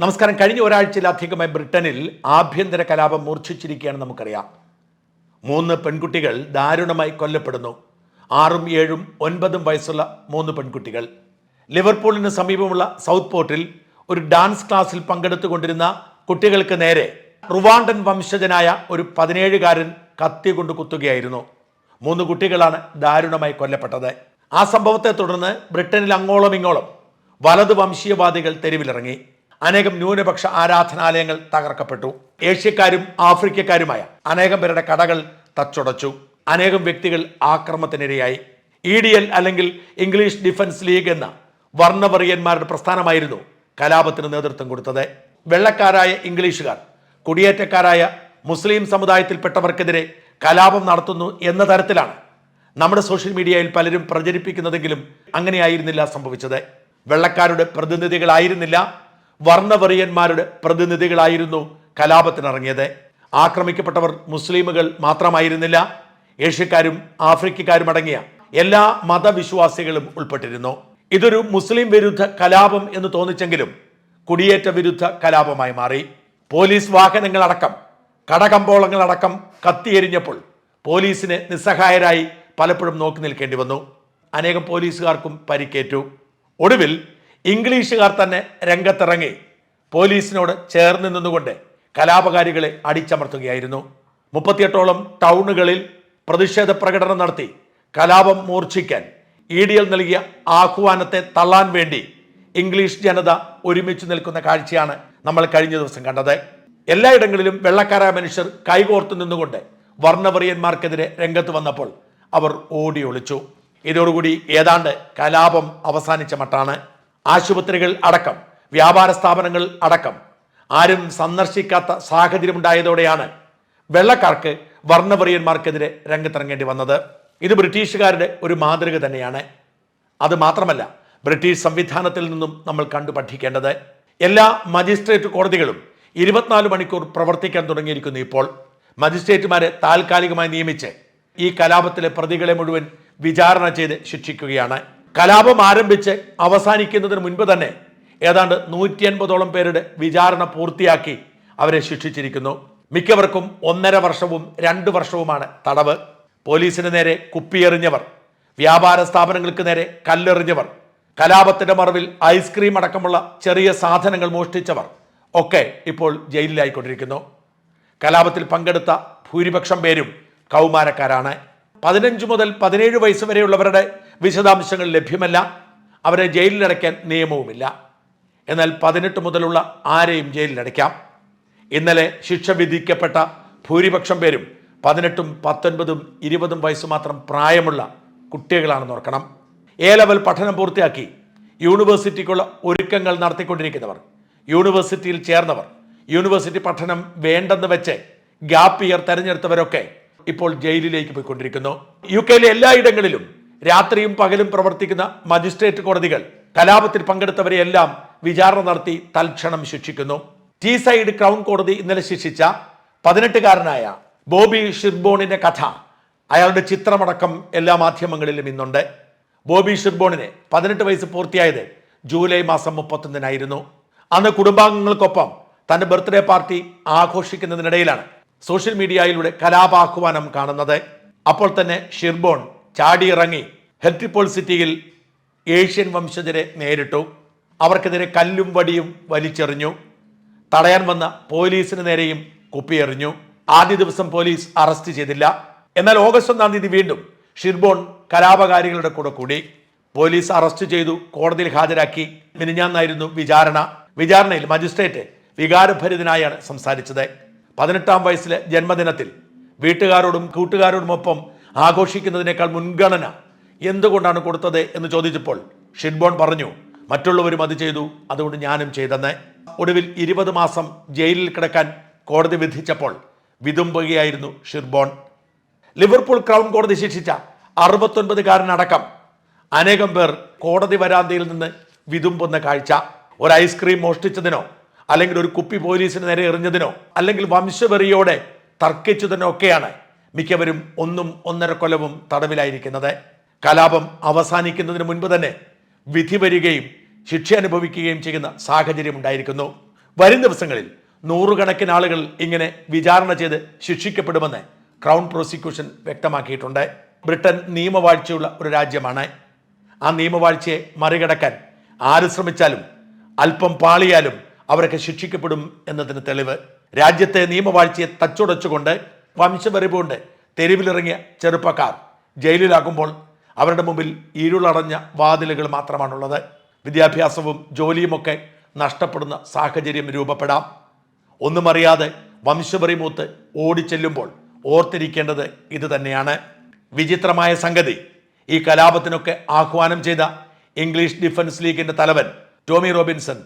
നമസ്കാരം. കഴിഞ്ഞ ഒരാഴ്ചയിലധികമായി ബ്രിട്ടനിൽ ആഭ്യന്തര കലാപം മൂർച്ഛിച്ചിരിക്കുകയാണ് നമുക്കറിയാം. മൂന്ന് പെൺകുട്ടികൾ ദാരുണമായി കൊല്ലപ്പെടുന്നു. ആറും ഏഴും ഒൻപതും വയസ്സുള്ള മൂന്ന് പെൺകുട്ടികൾ. ലിവർപൂളിന് സമീപമുള്ള സൗത്ത് പോർട്ടിൽ ഒരു ഡാൻസ് ക്ലാസ്സിൽ പങ്കെടുത്തുകൊണ്ടിരുന്ന കുട്ടികൾക്ക് നേരെ റുവാണ്ടൻ വംശജനായ ഒരു പതിനേഴുകാരൻ കത്തി കൊണ്ട് കുത്തുകയായിരുന്നു. മൂന്ന് കുട്ടികളാണ് ദാരുണമായി കൊല്ലപ്പെട്ടത്. ആ സംഭവത്തെ തുടർന്ന് ബ്രിട്ടനിൽ അങ്ങോളം ഇങ്ങോളം വലതു വംശീയവാദികൾ തെരുവിലിറങ്ങി. അനേകം ന്യൂനപക്ഷ ആരാധനാലയങ്ങൾ തകർക്കപ്പെട്ടു. ഏഷ്യക്കാരും ആഫ്രിക്കക്കാരുമായ അനേകം പേരുടെ കടകൾ തച്ചുടച്ചു. അനേകം വ്യക്തികൾ ആക്രമത്തിനിരയായി. ഇ ഡി എൽ അല്ലെങ്കിൽ ഇംഗ്ലീഷ് ഡിഫൻസ് ലീഗ് എന്ന വർണവറിയന്മാരുടെ പ്രസ്ഥാനമായിരുന്നു കലാപത്തിന് നേതൃത്വം കൊടുത്തത്. വെള്ളക്കാരായ ഇംഗ്ലീഷുകാർ കുടിയേറ്റക്കാരായ മുസ്ലിം സമുദായത്തിൽപ്പെട്ടവർക്കെതിരെ കലാപം നടത്തുന്നു എന്ന തരത്തിലാണ് നമ്മുടെ സോഷ്യൽ മീഡിയയിൽ പലരും പ്രചരിപ്പിക്കുന്നതെങ്കിലും അങ്ങനെയായിരുന്നില്ല സംഭവിച്ചത്. വെള്ളക്കാരുടെ പ്രതിനിധികളായിരുന്നില്ല വർണവെറിയന്മാരുടെ പ്രതിനിധികളായിരുന്നു കലാപത്തിനിറങ്ങിയത്. ആക്രമിക്കപ്പെട്ടവർ മുസ്ലിമുകൾ മാത്രമായിരുന്നില്ല. ഏഷ്യക്കാരും ആഫ്രിക്കക്കാരും അടങ്ങിയ എല്ലാ മതവിശ്വാസികളും ഉൾപ്പെട്ടിരുന്നു. ഇതൊരു മുസ്ലിം വിരുദ്ധ കലാപം എന്ന് തോന്നിച്ചെങ്കിലും കുടിയേറ്റ വിരുദ്ധ കലാപമായി മാറി. പോലീസ് വാഹനങ്ങളടക്കം കടകമ്പോളങ്ങളടക്കം കത്തിയെരിഞ്ഞപ്പോൾ പോലീസിന് നിസ്സഹായരായി പലപ്പോഴും നോക്കി നിൽക്കേണ്ടി വന്നു. അനേകം പോലീസുകാർക്കും പരിക്കേറ്റു. ഒടുവിൽ ഇംഗ്ലീഷുകാർ തന്നെ രംഗത്തിറങ്ങി. പോലീസിനോട് ചേർന്ന് നിന്നുകൊണ്ട് കലാപകാരികളെ അടിച്ചമർത്തുകയായിരുന്നു. മുപ്പത്തിയെട്ടോളം ടൗണുകളിൽ പ്രതിഷേധ പ്രകടനം നടത്തി കലാപം മൂർച്ഛിക്കാൻ ഇ ഡി എൽ നൽകിയ ആഹ്വാനത്തെ തള്ളാൻ വേണ്ടി ഇംഗ്ലീഷ് ജനത ഒരുമിച്ച് നിൽക്കുന്ന കാഴ്ചയാണ് നമ്മൾ കഴിഞ്ഞ ദിവസം കണ്ടത്. എല്ലായിടങ്ങളിലും വെള്ളക്കാരായ മനുഷ്യർ കൈകോർത്ത് നിന്നുകൊണ്ട് വർണവറിയന്മാർക്കെതിരെ രംഗത്ത് വന്നപ്പോൾ അവർ ഓടി ഒളിച്ചു. ഇതോടുകൂടി ഏതാണ്ട് കലാപം അവസാനിച്ച മട്ടാണ്. ആശുപത്രികൾ അടക്കം വ്യാപാര സ്ഥാപനങ്ങൾ അടക്കം. ആരും സന്ദർശിക്കാത്ത സാഹചര്യമുണ്ടായതോടെയാണ് വെള്ളക്കാർക്ക് വർണവറിയന്മാർക്കെതിരെ രംഗത്തിറങ്ങേണ്ടി വന്നത്. ഇത് ബ്രിട്ടീഷുകാരുടെ ഒരു മാതൃക തന്നെയാണ്. അത് മാത്രമല്ല ബ്രിട്ടീഷ് സംവിധാനത്തിൽ നിന്നും നമ്മൾ കണ്ടു പഠിക്കേണ്ടത്. എല്ലാ മജിസ്ട്രേറ്റ് കോടതികളും ഇരുപത്തിനാല് മണിക്കൂർ പ്രവർത്തിക്കാൻ തുടങ്ങിയിരിക്കുന്നു ഇപ്പോൾ. മജിസ്ട്രേറ്റുമാരെ താൽക്കാലികമായി നിയമിച്ച് ഈ കലാപത്തിലെ പ്രതികളെ മുഴുവൻ വിചാരണ ചെയ്ത് ശിക്ഷിക്കുകയാണ്. കലാപം ആരംഭിച്ച് അവസാനിക്കുന്നതിന് മുൻപ് തന്നെ ഏതാണ്ട് നൂറ്റി അൻപതോളം പേരുടെ വിചാരണ പൂർത്തിയാക്കി അവരെ ശിക്ഷിച്ചിരിക്കുന്നു. മിക്കവർക്കും ഒന്നര വർഷവും രണ്ട് വർഷവുമാണ് തടവ്. പോലീസിന് നേരെ കുപ്പിയെറിഞ്ഞവർ വ്യാപാര സ്ഥാപനങ്ങൾക്ക് നേരെ കല്ലെറിഞ്ഞവർ കലാപത്തിന്റെ മറവിൽ ഐസ്ക്രീം അടക്കമുള്ള ചെറിയ സാധനങ്ങൾ മോഷ്ടിച്ചവർ ഒക്കെ ഇപ്പോൾ ജയിലിലായിക്കൊണ്ടിരിക്കുന്നു. കലാപത്തിൽ പങ്കെടുത്ത ഭൂരിപക്ഷം പേരും കൗമാരക്കാരാണ്. പതിനഞ്ച് മുതൽ പതിനേഴ് വയസ്സ് വരെയുള്ളവരുടെ വിശദാംശങ്ങൾ ലഭ്യമല്ല. അവരെ ജയിലിലടയ്ക്കാൻ നിയമവുമില്ല. എന്നാൽ പതിനെട്ട് മുതലുള്ള ആരെയും ജയിലിലടയ്ക്കാം ഇന്നലെ ശിക്ഷ വിധിക്കപ്പെട്ട ഭൂരിപക്ഷം പേരും പതിനെട്ടും പത്തൊൻപതും ഇരുപതും വയസ്സ് മാത്രം പ്രായമുള്ള കുട്ടികളാണെന്ന് ഓർക്കണം. എ ലെവൽ പഠനം പൂർത്തിയാക്കി യൂണിവേഴ്സിറ്റിക്കുള്ള ഒരുക്കങ്ങൾ നടത്തിക്കൊണ്ടിരിക്കുന്നവർ യൂണിവേഴ്സിറ്റിയിൽ ചേർന്നവർ യൂണിവേഴ്സിറ്റി പഠനം വേണ്ടെന്ന് വെച്ച് ഗ്യാപ്പ് ഇയർ തെരഞ്ഞെടുത്തവരൊക്കെ ഇപ്പോൾ ജയിലിലേക്ക് പോയിക്കൊണ്ടിരിക്കുന്നു. യു കെയിലെ എല്ലായിടങ്ങളിലും രാത്രിയും പകലും പ്രവർത്തിക്കുന്ന മജിസ്ട്രേറ്റ് കോടതികൾ കലാപത്തിൽ പങ്കെടുത്തവരെ എല്ലാം വിചാരണ നടത്തി തൽക്ഷണം ശിക്ഷിക്കുന്നു. ടി സൈഡ് ക്രൗൺ കോടതി ഇന്നലെ ശിക്ഷിച്ച പതിനെട്ടുകാരനായ ബോബി ഷിർബോണിന്റെ കഥ അയാളുടെ ചിത്രമടക്കം എല്ലാ മാധ്യമങ്ങളിലും ഇന്നുണ്ട്. ബോബി ഷിർബോണിന് പതിനെട്ട് വയസ്സ് പൂർത്തിയായത് ജൂലൈ മാസം മുപ്പത്തൊന്നിനായിരുന്നു. അന്ന് കുടുംബാംഗങ്ങൾക്കൊപ്പം തന്റെ ബർത്ത്ഡേ പാർട്ടി ആഘോഷിക്കുന്നതിനിടയിലാണ് സോഷ്യൽ മീഡിയയിലൂടെ കലാപാഹ്വാനം കാണുന്നത്. അപ്പോൾ തന്നെ ഷിർബോൺ ചാടിയിറങ്ങി ഹെൽറ്റിപ്പോൾ സിറ്റിയിൽ ഏഷ്യൻ വംശജരെ നേരിട്ടു. അവർക്കെതിരെ കല്ലും വടിയും വലിച്ചെറിഞ്ഞു. തടയാൻ വന്ന പോലീസിന് നേരെയും കുപ്പിയെറിഞ്ഞു. ആദ്യ ദിവസം പോലീസ് അറസ്റ്റ് ചെയ്തില്ല. എന്നാൽ ഓഗസ്റ്റ് ഒന്നാം തീയതി വീണ്ടും ഷിർബോൺ കലാപകാരികളുടെ കൂടെ കൂടി. പോലീസ് അറസ്റ്റ് ചെയ്തു കോടതിയിൽ ഹാജരാക്കി. മിനിഞ്ഞാന്നായിരുന്നു വിചാരണ. വിചാരണയിൽ മജിസ്ട്രേറ്റ് വികാരഭരിതനായാണ് സംസാരിച്ചത്. പതിനെട്ടാം വയസ്സിലെ ജന്മദിനത്തിൽ വീട്ടുകാരോടും കൂട്ടുകാരോടുമൊപ്പം ആഘോഷിക്കുന്നതിനേക്കാൾ മുൻഗണന എന്തുകൊണ്ടാണ് കൊടുത്തത് എന്ന് ചോദിച്ചപ്പോൾ ഷിൻബോൺ പറഞ്ഞു മറ്റുള്ളവരും അത് ചെയ്തു അതുകൊണ്ട് ഞാനും ചെയ്തെന്ന്. ഒടുവിൽ ഇരുപത് മാസം ജയിലിൽ കിടക്കാൻ കോടതി വിധിച്ചപ്പോൾ വിതുമ്പുകയായിരുന്നു ഷിർബോൺ ലിവർപൂൾ ക്രൗൺ കോടതി ശിക്ഷിച്ച അറുപത്തൊൻപതുകാരനടക്കം അനേകം പേർ കോടതി വരാന്തയിൽ നിന്ന് വിതുമ്പുന്ന കാഴ്ച. ഒരു ഐസ്ക്രീം മോഷ്ടിച്ചതിനോ അല്ലെങ്കിൽ ഒരു കുപ്പി പോലീസിന് നേരെ എറിഞ്ഞതിനോ അല്ലെങ്കിൽ വംശവെറിയോടെ തർക്കിച്ചതിനോ ഒക്കെയാണ് മിക്കവരും ഒന്നും ഒന്നര കൊലവും തടവിലായിരിക്കുന്നത്. കലാപം അവസാനിക്കുന്നതിന് മുൻപ് തന്നെ വിധി വരികയും ശിക്ഷ അനുഭവിക്കുകയും ചെയ്യുന്ന സാഹചര്യം ഉണ്ടായിരിക്കുന്നു. വരും ദിവസങ്ങളിൽ നൂറുകണക്കിന് ആളുകൾ ഇങ്ങനെ വിചാരണ ചെയ്ത് ശിക്ഷിക്കപ്പെടുമെന്ന് ക്രൗൺ പ്രോസിക്യൂഷൻ വ്യക്തമാക്കിയിട്ടുണ്ട്. ബ്രിട്ടൻ നിയമവാഴ്ചയുള്ള ഒരു രാജ്യമാണ്. ആ നിയമവാഴ്ചയെ മറികടക്കാൻ ആര് ശ്രമിച്ചാലും അല്പം പാളിയാലും അവരൊക്കെ ശിക്ഷിക്കപ്പെടും എന്നതിന് തെളിവ്. രാജ്യത്തെ നിയമവാഴ്ചയെ തച്ചുടച്ചുകൊണ്ട് വംശപരിപുകൊണ്ട് തെരുവിലിറങ്ങിയ ചെറുപ്പക്കാർ ജയിലിലാകുമ്പോൾ അവരുടെ മുമ്പിൽ ഇരുളടഞ്ഞ വാതിലുകൾ മാത്രമാണുള്ളത്. വിദ്യാഭ്യാസവും ജോലിയുമൊക്കെ നഷ്ടപ്പെടുന്ന സാഹചര്യം രൂപപ്പെടാം. ഒന്നും അറിയാതെ വംശപറി മൂത്ത് ഓടിച്ചെല്ലുമ്പോൾ ഓർത്തിരിക്കേണ്ടത് ഇത് തന്നെയാണ്. വിചിത്രമായ സംഗതി. ഈ കലാപത്തിനൊക്കെ ആഹ്വാനം ചെയ്ത ഇംഗ്ലീഷ് ഡിഫൻസ് ലീഗിന്റെ തലവൻ ടോമി റോബിൻസൺ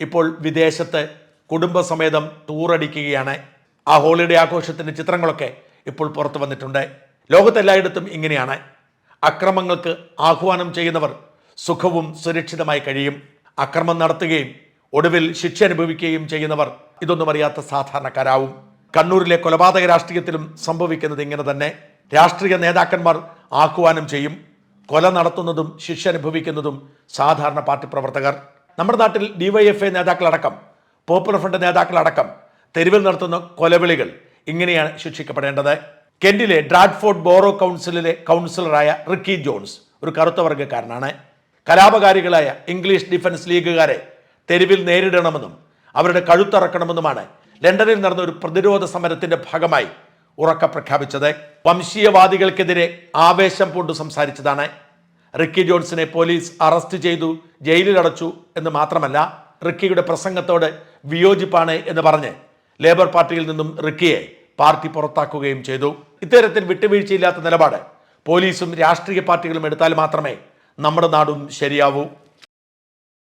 ഇപ്പോൾ വിദേശത്ത് കുടുംബസമേതം ടൂറടിക്കുകയാണ്. ആ ഹോളിഡേ ആഘോഷത്തിന്റെ ചിത്രങ്ങളൊക്കെ ഇപ്പോൾ പുറത്തു വന്നിട്ടുണ്ട്. ലോകത്തെല്ലായിടത്തും ഇങ്ങനെയാണ്. അക്രമങ്ങൾക്ക് ആഹ്വാനം ചെയ്യുന്നവർ സുഖവും സുരക്ഷിതമായി കഴിയും. അക്രമം നടത്തുകയും ഒടുവിൽ ശിക്ഷ അനുഭവിക്കുകയും ചെയ്യുന്നവർ ഇതൊന്നും അറിയാത്ത സാധാരണക്കാരാവും. കണ്ണൂരിലെ കൊലപാതക രാഷ്ട്രീയത്തിലും സംഭവിക്കുന്നത് ഇങ്ങനെ തന്നെ. രാഷ്ട്രീയ നേതാക്കന്മാർ ആഹ്വാനം ചെയ്യും. കൊല നടത്തുന്നതും ശിക്ഷ അനുഭവിക്കുന്നതും സാധാരണ പാർട്ടി പ്രവർത്തകർ. നമ്മുടെ നാട്ടിൽ ഡിവൈഎഫ്ഐ നേതാക്കളടക്കം പോപ്പുലർ ഫ്രണ്ട് നേതാക്കളടക്കം തെരുവിൽ നടത്തുന്ന കൊലവിളികൾ ഇങ്ങനെയാണ് ശിക്ഷിക്കപ്പെടേണ്ടത്. കെന്റിലെ ഡ്രാഡ്ഫോർഡ് ബോറോ കൗൺസിലിലെ കൗൺസിലറായ റിക്കി ജോൺസ് ഒരു കറുത്ത വർഗക്കാരനാണ്. കലാപകാരികളായ ഇംഗ്ലീഷ് ഡിഫൻസ് ലീഗുകാരെ തെരുവിൽ നേരിടണമെന്നും അവരുടെ കഴുത്തറക്കണമെന്നുമാണ് ലണ്ടനിൽ നടന്ന ഒരു പ്രതിരോധ സമരത്തിന്റെ ഭാഗമായി ഉറക്ക പ്രഖ്യാപിച്ചത്. വംശീയവാദികൾക്കെതിരെ ആവേശം പൂണ്ടു സംസാരിച്ചതാണ് റിക്കി ജോൺസിനെ പോലീസ് അറസ്റ്റ് ചെയ്തു ജയിലിലടച്ചു എന്ന് മാത്രമല്ല റിക്കിയുടെ പ്രസംഗത്തോട് വിയോജിപ്പാണ് എന്ന് പറഞ്ഞ് ലേബർ പാർട്ടിയിൽ നിന്നും റിക്കിയെ പാർട്ടി പുറത്താക്കുകയും ചെയ്തു. ഇത്തരത്തിൽ വിട്ടുവീഴ്ചയില്ലാത്ത നിലപാട് പോലീസും രാഷ്ട്രീയ പാർട്ടികളും എടുത്താൽ മാത്രമേ നമ്മുടെ നാടും ശരിയാവൂ.